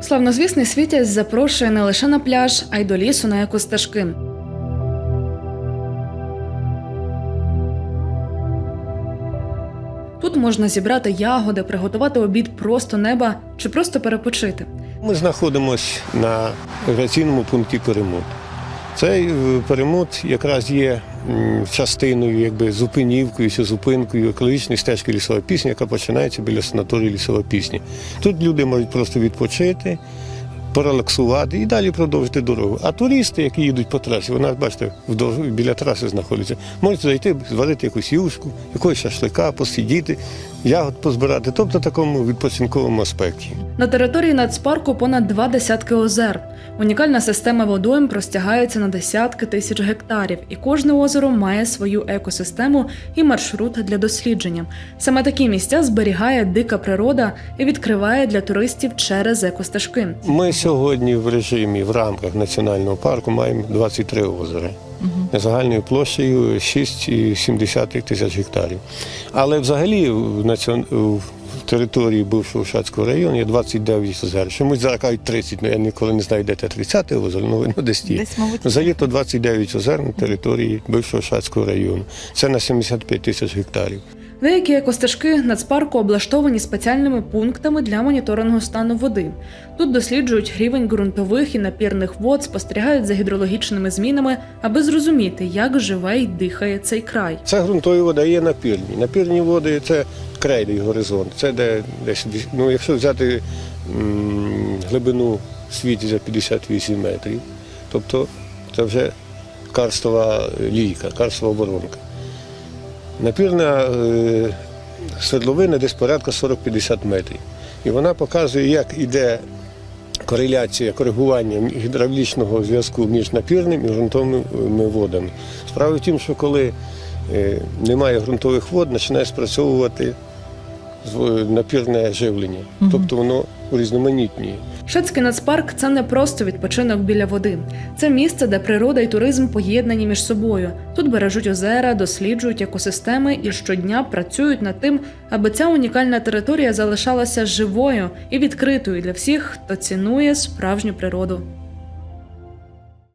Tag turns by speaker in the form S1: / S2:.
S1: Славнозвісний світязь запрошує не лише на пляж, а й до лісу на екостежки. Тут можна зібрати ягоди, приготувати обід просто неба чи просто перепочити.
S2: Ми знаходимося на рекреаційному пункті перемот. Цей е, перемот якраз є частиною, якби зупинівкою зупинкою екологічної стежки лісова пісня, яка починається біля санаторію лісова пісня. Тут люди можуть просто відпочити, порелаксувати і далі продовжити дорогу. А туристи, які їдуть по трасі, вона бачите, вдовж біля траси знаходяться, можуть зайти, зварити якусь юшку, якогось шашлика, посидіти, ягод позбирати, тобто такому відпочинковому аспекті.
S1: На території нацпарку понад два десятки озер. Унікальна система водойм простягається на десятки тисяч гектарів, і кожне озеро має свою екосистему і маршрут для дослідження. Саме такі місця зберігає дика природа і відкриває для туристів через екостежки.
S2: Ми сьогодні в режимі в рамках національного парку маємо 23 озера загальною площею 6,7 тисяч гектарів. Але взагалі в, націон... в території бившого Шацького району є 29 озер. Чомусь зараз кажуть 30, ну я ніколи не знаю, де те 30 озеро, ну видно десь
S3: є.
S2: Взагалі то 29 озер на території бившого Шацького району. Це на 75 тисяч гектарів.
S1: Деякі екостежки нацпарку облаштовані спеціальними пунктами для моніторингу стану води. Тут досліджують рівень ґрунтових і напірних вод, спостерігають за гідрологічними змінами, аби зрозуміти, як живе й дихає цей край.
S2: Це ґрунтові вода є напірні. Напірні води це крейний горизонт. Це де десь ну, якщо взяти м, глибину світі за 58 метрів, тобто це вже карстова лійка, карстова воронка. Напірна е, свердловина десь порядка 40-50 метрів. І вона показує, як іде кореляція, коригування гідравлічного зв'язку між напірним і ґрунтовими водами. Справа в тім, що коли е, немає ґрунтових вод, починає спрацьовувати напірне живлення. Тобто воно урізноманітнює.
S1: Шацький нацпарк це не просто відпочинок біля води. Це місце, де природа і туризм поєднані між собою. Тут бережуть озера, досліджують екосистеми і щодня працюють над тим, аби ця унікальна територія залишалася живою і відкритою для всіх, хто цінує справжню природу.